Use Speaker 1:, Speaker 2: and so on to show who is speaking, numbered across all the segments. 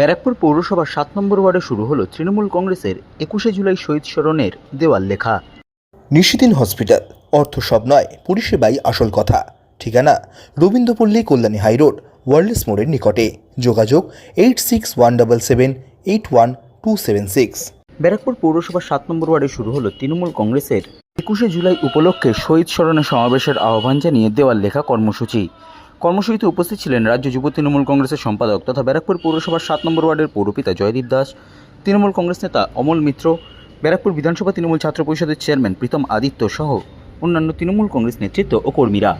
Speaker 1: ব্যারাকপুর পৌরসভার সাত নম্বর ওয়ার্ডে শুরু হলো তৃণমূল কংগ্রেসের একুশে জুলাই শহীদ স্মরণের দেওয়াল লেখা।
Speaker 2: নিশিদিন হসপিটাল অর্থ সব নয় পরিষেবাই আসল কথা। ঠিকানা রবীন্দ্রপল্লী কল্যাণী হাইরোড ওয়ার্ল্ডস মোড়ের নিকটে। যোগাযোগ eight six one double seven eight one two seven six.
Speaker 1: Barrackpore পৌরসভার সাত নম্বর ওয়ার্ডে শুরু হলো তৃণমূল কংগ্রেসের একুশে জুলাই উপলক্ষে শহীদ স্মরণে সমাবেশের আহ্বান জানিয়ে দেওয়াল লেখা কর্মসূচি। কর্মসূচিতে উপস্থিত ছিলেন রাজ্য যুব তৃণমূল কংগ্রেসের সম্পাদক তথা ব্যারাকপুর পৌরসভার সাত নম্বর ওয়ার্ডের পৌরপিতা জয়দীপ দাস, তৃণমূল কংগ্রেস নেতা অমল মিত্র, ব্যারাকপুর বিধানসভা তৃণমূল ছাত্র পরিষদের চেয়ারম্যান প্রীতম আদিত্য সহ অন্যান্য তৃণমূল কংগ্রেস নেতৃত্ব ও কর্মীরা।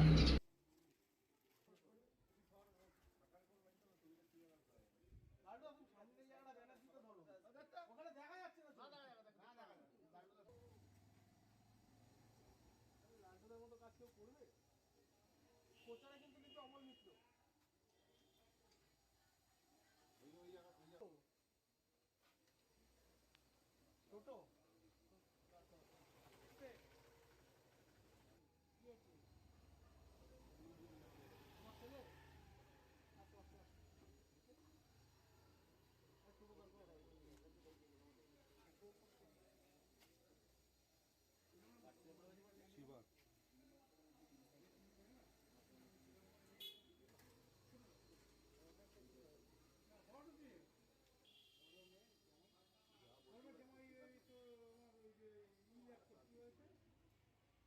Speaker 3: প্রচারে কিন্তু কিন্তু অমল মিত্র। ছোট।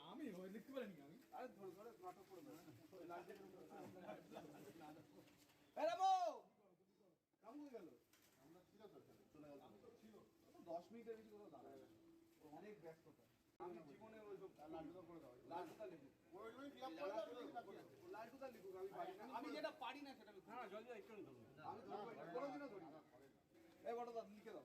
Speaker 3: আমি লিখতে পারিনি আমি আরে ধরে ধরে নাটক করে দাও এই রামো কাম গেল 10 মিনিটের বেশি কোথাও দাঁড়ায় না অনেক ব্যস্ততা আমি জীবনে ওই সব করে দাও লালটুদা লিখুক ওই ওই ক্লাব করে দাও লালটুদা লিখুক আমি পারি না আমি যেটা পারি না সেটা হ্যাঁ জল জল একটু ধরুন আমি ধরবো কোনোদিনও ধরি না এই বড় লিখে দাও।